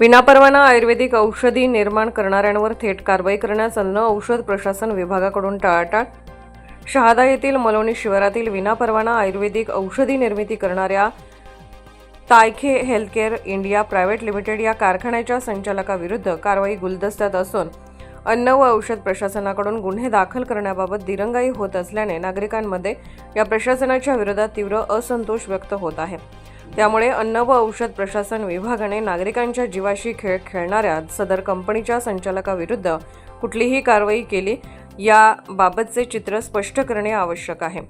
विनापरवाना आयुर्वेदिक औषधी निर्माण करणाऱ्यांवर थेट कारवाई करण्यास अन्न औषध प्रशासन विभागाकडून टाळाटाळ. शहादा येथील मलोनी शिवारातील विनापरवाना आयुर्वेदिक औषधी निर्मिती करणाऱ्या Taikhe healthcare India private limited या कारखान्याच्या संचालकाविरुद्ध कारवाई गुलदस्त्यात असून अन्न व औषध प्रशासनाकडून गुन्हे दाखल करण्याबाबत दिरंगाई होत असल्याने नागरिकांमध्ये या प्रशासनाच्या विरोधात तीव्र असंतोष व्यक्त होत आहे. त्यामुळे अन्न व औषध प्रशासन विभागाने नागरिकांच्या जीवाशी खेळ खेळणाऱ्या सदर कंपनीच्या संचालकाविरुद्ध कुठलीही कारवाई केली याबाबतचे चित्र स्पष्ट करणे आवश्यक आहे.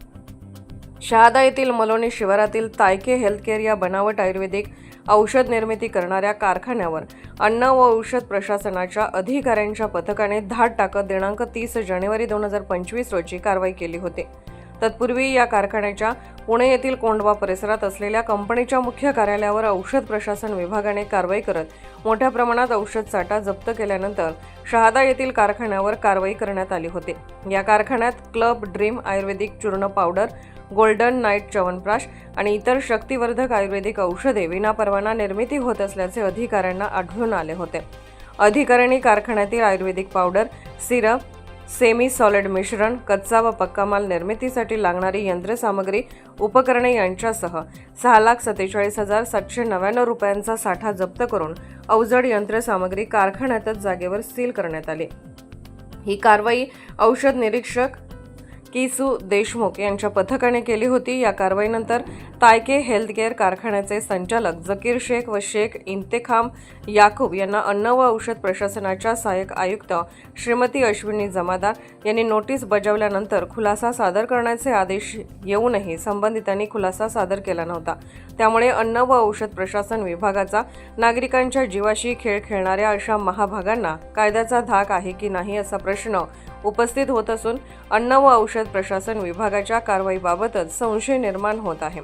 शहादा येथील मलोनी शिवारातील तायके हेल्थकेअर या बनावट आयुर्वेदिक औषध निर्मिती करणाऱ्या कारखान्यावर अन्न व औषध प्रशासनाच्या अधिकाऱ्यांच्या पथकाने धाड टाकत दिनांक तीस जानेवारी दोन हजार पंचवीस रोजी कारवाई केली होती. तत्पूर्वी या कारखान्याच्या पुणे येथील कोंडवा परिसरात असलेल्या कंपनीच्या मुख्य कार्यालयावर औषध प्रशासन विभागाने कारवाई करत मोठ्या प्रमाणात औषध साठा जप्त केल्यानंतर शहादा येथील कारखान्यावर कारवाई करण्यात आली होती. या कारखान्यात क्लब ड्रीम आयुर्वेदिक चूर्ण पावडर गोल्डन नाईट च्यवनप्राश आणि इतर शक्तिवर्धक आयुर्वेदिक औषधे विनापरवाना निर्मिती होत असल्याचे अधिकाऱ्यांना आढळून आले होते. अधिकाऱ्यांनी कारखान्यातील आयुर्वेदिक पावडर सिरप सेमी सॉलिड मिश्रण कच्चा व पक्का माल निर्मितीसाठी लागणारी यंत्रसामग्री उपकरणे यांच्यासह सहा लाख सत्तेचाळीस हजार सातशे नव्याण्णव रुपयांचा साठा जप्त करून अवजड यंत्रसामग्री कारखान्यातच जागेवर सील करण्यात आली. ही कारवाई औषध निरीक्षक किसू देशमुख यांच्या पथकाने केली होती. या कारवाईनंतर तायके हेल्थकेअर कारखान्याचे संचालक जकीर शेख व शेख इंतेखाम याकूब यांना अन्न व औषध प्रशासनाच्या सहाय्यक आयुक्त श्रीमती अश्विनी जमादार यांनी नोटीस बजावल्यानंतर खुलासा सादर करण्याचे आदेश येऊनही संबंधितांनी खुलासा सादर केला नव्हता. त्यामुळे अन्न व औषध प्रशासन विभागाचा नागरिकांच्या जीवाशी खेळ खेळणाऱ्या अशा महाभागांना कायद्याचा धाक आहे की नाही असा प्रश्न उपस्थित होत असून अन्न व औषध प्रशासन विभागाच्या कारवाईबाबतच संशय निर्माण होत आहे.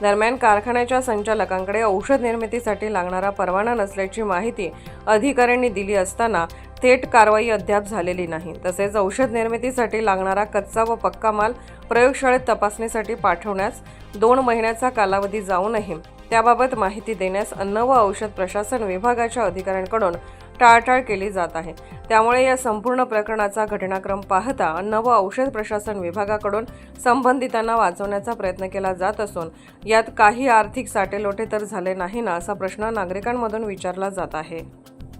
दरम्यान कारखान्याच्या संचालकांकडे औषध निर्मितीसाठी लागणारा परवाना नसल्याची माहिती अधिकाऱ्यांनी दिली असताना थेट कारवाई अद्याप झालेली नाही. तसेच औषध निर्मितीसाठी लागणारा कच्चा व पक्का माल प्रयोगशाळेत तपासणीसाठी पाठवण्यास दोन महिन्याचा कालावधी जाऊनही त्याबाबत माहिती देण्यास अन्न व औषध प्रशासन विभागाच्या अधिकाऱ्यांकडून टाळटाळ केली जात आहे. त्यामुळे या संपूर्ण प्रकरणाचा घटनाक्रम पाहता अन्न व औषध प्रशासन विभागाकडून संबंधितांना वाचवण्याचा प्रयत्न केला जात असून यात काही आर्थिक साटेलोटे तर झाले नाही ना असा प्रश्न नागरिकांमधून विचारला जात आहे.